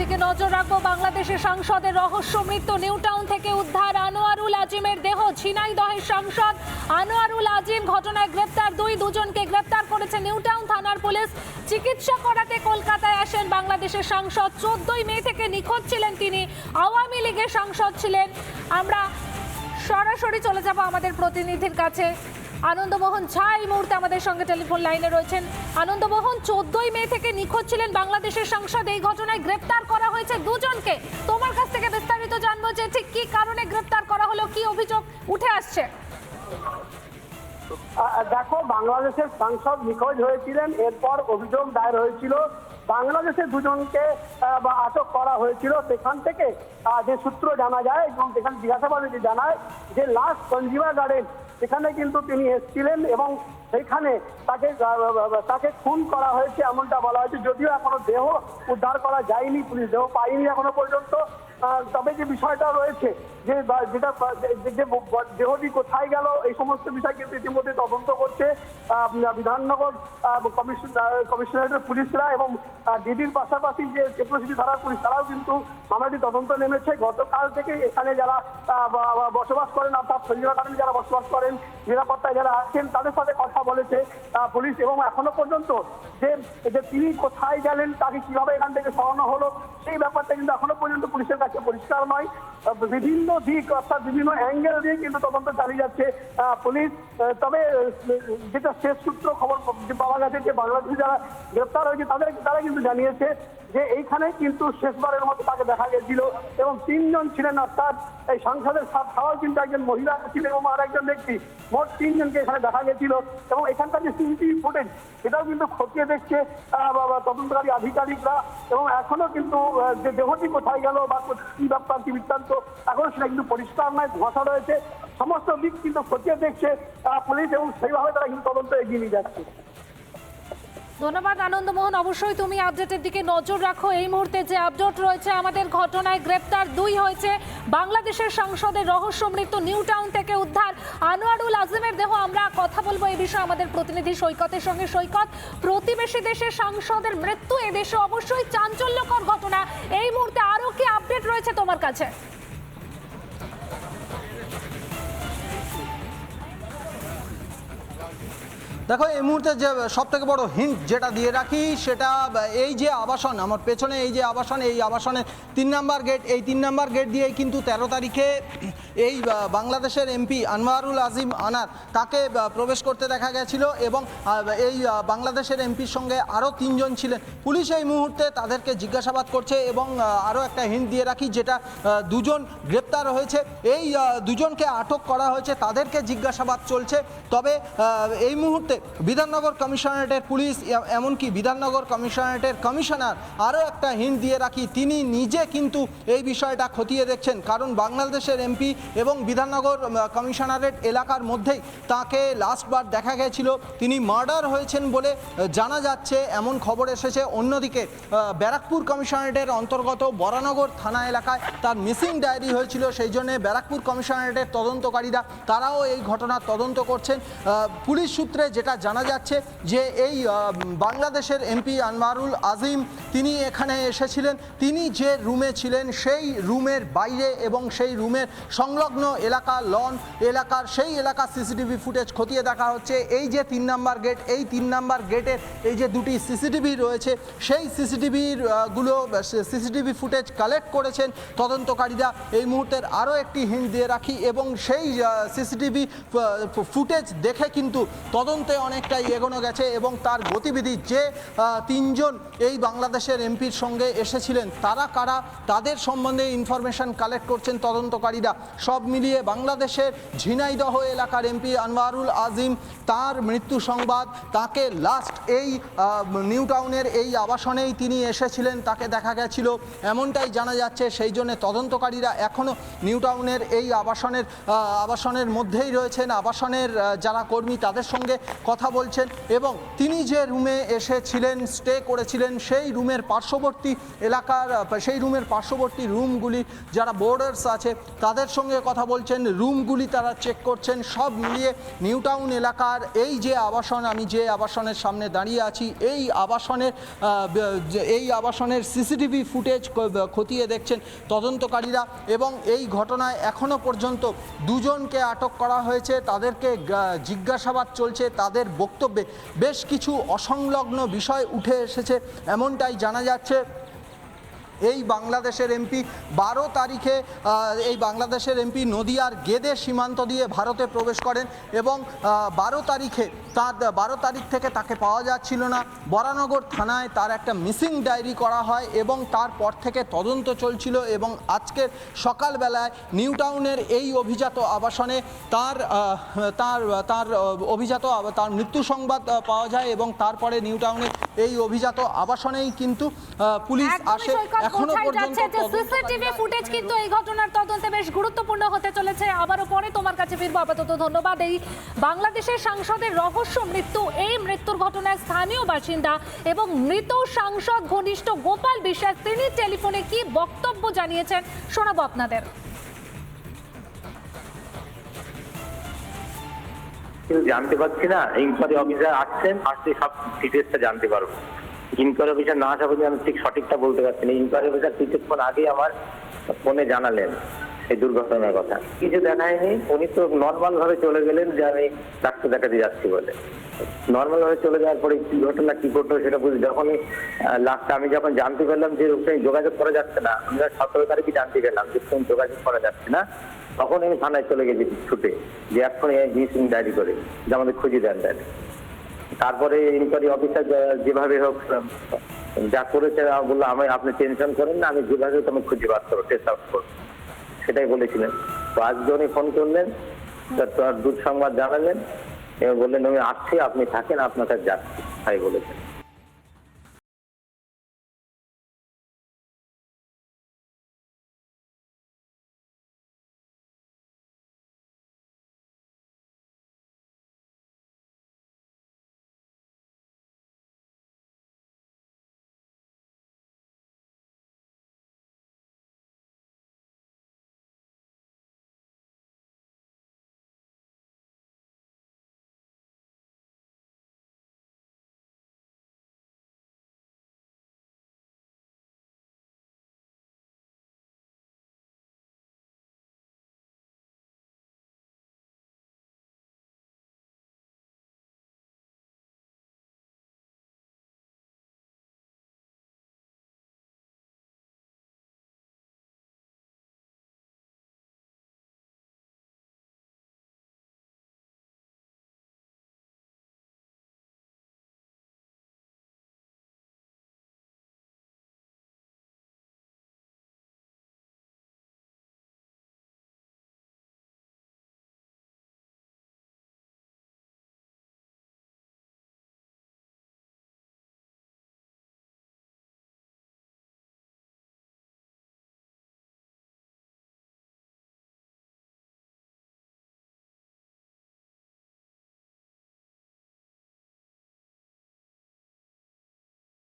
দিকে নজর রাখব বাংলাদেশের সাংসদের রহস্য মৃত্যু। নিউ টাউন থেকে উদ্ধার আনোয়ারুল আজিমের দেহ। ঝিনাইদহের সাংসদ আনোয়ারুল আজিম ঘটনায় গ্রেপ্তার দুই, দুজনকে গ্রেপ্তার করেছে নিউ টাউন থানার পুলিশ। চিকিৎসা করাতে কলকাতায় আসেন বাংলাদেশের সাংসদ। চোদ্দই মে থেকে নিখোঁজ ছিলেন তিনি। আওয়ামী লীগের সাংসদ ছিলেন। আমরা সরাসরি চলে যাব আমাদের প্রতিনিধির কাছে। আনন্দমোহন ঝা এই মুহূর্তে আমাদের সঙ্গে টেলিফোন লাইনে রয়েছেন। আনন্দমোহন, চোদ্দই মে থেকে নিখোঁজ ছিলেন বাংলাদেশের সাংসদ। এই ঘটনায় গ্রেপ্তার করা হয়েছে দুজনকে। তোমার কাছ থেকে বিস্তারিত জানব যে ঠিক কি কারণে গ্রেপ্তার করা হলো, কি অভিযোগ উঠে আসছে? দেখো, বাংলাদেশের সাংসদ নিখোঁজ হয়েছিলেন, এরপর অভিযোগ দায়ের হয়েছিল বাংলাদেশে দুজনকে আটক করা হয়েছিল। সেখান থেকে যে সূত্র জানা যায় এবং সেখানে জিজ্ঞাসাবাদে জানায় যে লাস্ট কনজিউমার গার্ডেন, সেখানে কিন্তু তিনি এসেছিলেন এবং সেইখানে তাকে তাকে খুন করা হয়েছে এমনটা বলা হয়েছে। যদিও এখনও দেহ উদ্ধার করা যায়নি, পুলিশ দেহ পায়নি এখনও পর্যন্ত। তবে যে বিষয়টা রয়েছে যে যেটা যে- দেহটি কোথায় গেল, এই সমস্ত বিষয় কিন্তু ইতিমধ্যে তদন্ত করছে বিধাননগর কমিশন কমিশনারেটের পুলিশরা এবং ডিডির পাশাপাশি যে চেপ্রসিটি থানার পুলিশ, তারাও কিন্তু মামলাটি তদন্ত নেমেছে। গতকাল থেকে এখানে যারা বসবাস করেন, অর্থাৎ সঞ্জীবা কারণে যারা বসবাস করেন, নিরাপত্তায় যারা আছেন, তাদের সাথে কথা বলেছে আহ, পুলিশ এবং এখনও পর্যন্ত যে যে তিনি কোথায় গেলেন তাকে কীভাবে এখান থেকে সরানো হলো সেই ব্যাপারটা কিন্তু এখনও পর্যন্ত পুলিশের কাছে পরিষ্কার নয়। বিভিন্ন দিক অর্থাৎ বিভিন্ন অ্যাঙ্গেল দিয়ে কিন্তু তদন্ত চালিয়ে যাচ্ছে পুলিশ। তবে যেটা শেষ সূত্র খবর পাওয়া গেছে যে বাংলাদেশে যারা গ্রেপ্তার হয়েছে তাদের তারা কিন্তু জানিয়েছে যে এইখানে কিন্তু শেষবারের মতো তাকে দেখা গেছিল এবং তিনজন ছিলেন অর্থাৎ এই সংসদের সা- ছাড়াও কিন্তু একজন মহিলা ছিলেন এবং আর একজন ব্যক্তি। মোট তিনজনকে এখানে দেখা গেছিল। এবং এখানকার যে সিসিটিভি ফুটেজ সেটাও কিন্তু খতিয়ে দেখছে তদন্তকারী আধিকারিকরা। এবং এখনও কিন্তু যে দেহটি কোথায় গেল বা কো- ব্যাপার কি বৃত্তান্ত, এখনও সেটা কিন্তু পরিষ্কার নয়, ধোঁয়াশা রয়েছে। সমস্ত দিক কিন্তু খতিয়ে দেখছে পুলিশ এবং সেইভাবে তারা কিন্তু তদন্ত এগিয়ে নিয়ে যাচ্ছে। ধন্যবাদ, আনন্দমোহন। অবশ্যই তুমি আপডেটের দিকে নজর রাখো। এই মুহূর্তে যে আপডেট রয়েছে, আমাদের ঘটনায় গ্রেপ্তার দুই হয়েছে বাংলাদেশের সংসদের রহস্য মৃত্যু নিউ টাউন থেকে উদ্ধার। আনোয়ারুল আজিমের দেহ আমরা কথা বলব এই বিষয়ে আমাদের প্রতিনিধি সৈকতের সঙ্গে। সৈকত, প্রতিবেশী দেশের সাংসদের মৃত্যু এদেশে অবশ্যই চাঞ্চল্যকর ঘটনা। এই মুহূর্তে আরও কি আপডেট রয়েছে তোমার কাছে? দেখো, এই মুহূর্তে যে সব থেকে বড় হিন্ট যেটা দিয়ে রাখি, সেটা এই যে আবাসন, আমার পেছনে এই যে আবাসন, এই আবাসনের তিন নাম্বার গেট এই তিন নাম্বার গেট দিয়েই কিন্তু তেরো তারিখে এই বাংলাদেশের এমপি আনোয়ারুল আজিম আনার তাকে প্রবেশ করতে দেখা গেছিল এবং এই বাংলাদেশের এমপির সঙ্গে আরও তিনজন ছিলেন। পুলিশ এই মুহূর্তে তাদেরকে জিজ্ঞাসাবাদ করছে এবং আরও একটা হিন্ট দিয়ে রাখি, যেটা দুজন গ্রেপ্তার হয়েছে। এই দুজনকে আটক করা হয়েছে, তাদেরকে জিজ্ঞাসাবাদ চলছে। তবে এই মুহূর্তে বিধাননগর কমিশনারেটের পুলিশ এমনকি বিধাননগর কমিশনারেটের কমিশনার আরও একটা হিন্ট দিয়ে রাখি, তিনি নিজে কিন্তু এই বিষয়টা খতিয়ে দেখছেন। কারণ বাংলাদেশের এমপি এবং বিধাননগর কমিশনারেট এলাকার মধ্যেই তাকে লাস্টবার দেখা গেছিল। তিনি মার্ডার হয়েছেন বলে জানা যাচ্ছে, এমন খবর এসেছে। অন্যদিকে ব্যারাকপুর কমিশনারেটের অন্তর্গত বরানগর থানা এলাকায় তার মিসিং ডায়েরি হয়েছিল। সেই জন্যে ব্যারাকপুর কমিশনারেটের তদন্তকারীরা, তারাও এই ঘটনার তদন্ত করছেন। পুলিশ সূত্রে যেটা জানা যাচ্ছে যে এই বাংলাদেশের এমপি আনমারুল আজিম তিনি এখানে এসেছিলেন। তিনি যে রুমে ছিলেন সেই রুমের বাইরে এবং সেই রুমের সংলগ্ন এলাকা, লন এলাকার সেই এলাকার সিসিটিভি ফুটেজ খতিয়ে দেখা হচ্ছে। এই যে তিন নাম্বার গেট, এই তিন নাম্বার গেটের এই যে দুটি সিসিটিভি রয়েছে, সেই সিসিটিভিরগুলো, সিসিটিভি ফুটেজ কালেক্ট করেছেন তদন্তকারীরা। এই মুহূর্তের আরও একটি হিন্ট দিয়ে রাখি এবং সেই সিসিটিভি ফুটেজ দেখে কিন্তু তদন্তে অনেকটাই এগোনো গেছে এবং তার গতিবিধি যে তিনজন এই বাংলাদেশের এমপির সঙ্গে এসেছিলেন, তারা কারা, তাদের সম্বন্ধে ইনফরমেশন কালেক্ট করছেন তদন্তকারীরা। সব মিলিয়ে বাংলাদেশের ঝিনাইদহ এলাকার এমপি আনোয়ারুল আজিম, তার মৃত্যু সংবাদ, তাকে লাস্ট এই নিউ টাউনের এই আবাসনেই তিনি এসেছিলেন, তাকে দেখা গেছিল। এমনটাই জানা যাচ্ছে, সেই জন্য তদন্তকারীরা এখনও নিউ টাউনের এই আবাসনের আবাসনের মধ্যেই রয়েছেন। আবাসনের যারা কর্মী, তাদের সঙ্গে কথা বলছেন এবং তিনি যে রুমে এসেছিলেন, স্টে করেছিলেন, সেই রুমের পার্শ্ববর্তী এলাকার, সেই রুমের পার্শ্ববর্তী রুমগুলি, যারা বোর্ডার্স আছে, তাদের সঙ্গে কথা বলছেন। রুমগুলি তারা চেক করছেন, সব মিলিয়ে নিউ টাউন এলাকার এই যে আবাসন, আমি যে আবাসনের সামনে দাঁড়িয়ে আছি, এই আবাসনের এই আবাসনের সিসিটিভি ফুটেজ খতিয়ে দেখছেন তদন্তকারীরা এবং এই ঘটনায় এখনও পর্যন্ত দুজনকে আটক করা হয়েছে। তাদেরকে জিজ্ঞাসাবাদ চলছে তাদের বক্তব্যে বেশ কিছু অসংলগ্ন বিষয় উঠে এসেছে এমনটাই জানা যাচ্ছে। এই বাংলাদেশের এমপি বারো তারিখে এই বাংলাদেশের এমপি নদিয়ার গেদে সীমান্ত দিয়ে ভারতে প্রবেশ করেন এবং বারো তারিখে তার বারো তারিখ থেকে তাকে পাওয়া যাচ্ছিল না। বরানগর থানায় তার একটা মিসিং ডায়েরি করা হয় এবং তারপর থেকে তদন্ত চলছিল এবং আজকের সকালবেলায় নিউ টাউনের এই অভিজাত আবাসনে তার তার তার অভিজাত তার মৃত্যু সংবাদ পাওয়া যায় এবং তারপরে নিউ টাউনের এই অভিজাত আবাসনেই কিন্তু পুলিশ আসে এখনও পর্যন্ত যে সিসিটিভি ফুটেজ কিন্তু এই ঘটনার তদন্তে বেশ গুরুত্বপূর্ণ হতে চলেছে। আবারও পরে তোমার কাছে ফিরবো। আপাতত ধন্যবাদ। এই বাংলাদেশের সাংসদের রহস্য মৃত্যু এই মৃত্যুর ঘটনায় স্থানীয় বাসিন্দা এবং মৃত সাংসদ ঘনিষ্ঠ গোপাল বিশ্বাস তিনি টেলিফোনে কি বক্তব্য জানিয়েছেন শোনাবো আপনাদের। জানতে পারছি না। ইনকোয়ারি অফিসার আসছেন আসলে সব ডিটেলসটা জানতে পারব। ইনকোয়ারি অফিসার না আসা পর্যন্ত আমি ঠিক সঠিকটা বলতে পারছি না। ইনকোয়ারি অফিসার কিছুক্ষণ আগেই আমার ফোনে জানালেন এই দুর্ঘটনার কথা। কিছু দেখায়নি, উনি তো নর্মাল ভাবে চলে গেলেন যে আমি ডাক্তার দেখাতে যাচ্ছি বলে। নর্মাল ভাবে চলে যাওয়ার পরে কি ঘটনা, কি ঘটলো সেটা বুঝি যখনই লাস্টে আমি যখন জানতে পারলাম যে ওখানে যোগাযোগ করা যাচ্ছে না আমরা সতেরো তারিখে জানতে পারলাম যে ফোন যোগাযোগ করা যাচ্ছে না, তখন আমি থানায় চলে গেছি ছুটে, যে এখন মিসিং ডায়েরি করে, যে আমাদের খুঁজে দেন দেন তারপরে ইনকোয়ারি অফিসার যেভাবে হোক, যা করেছে বলল আমি, আপনি টেনশন করেন না, আমি যেভাবে আমি খুঁজে বার করব টেস্ট আউট করব। সেটাই বলেছিলেন। তো আজকে উনি ফোন করলেন দুঃসংবাদ জানালেন, এবং বললেন, আমি আসছি, আপনি থাকেন, আপনার কাছে যাচ্ছি। তাই বলেছেন।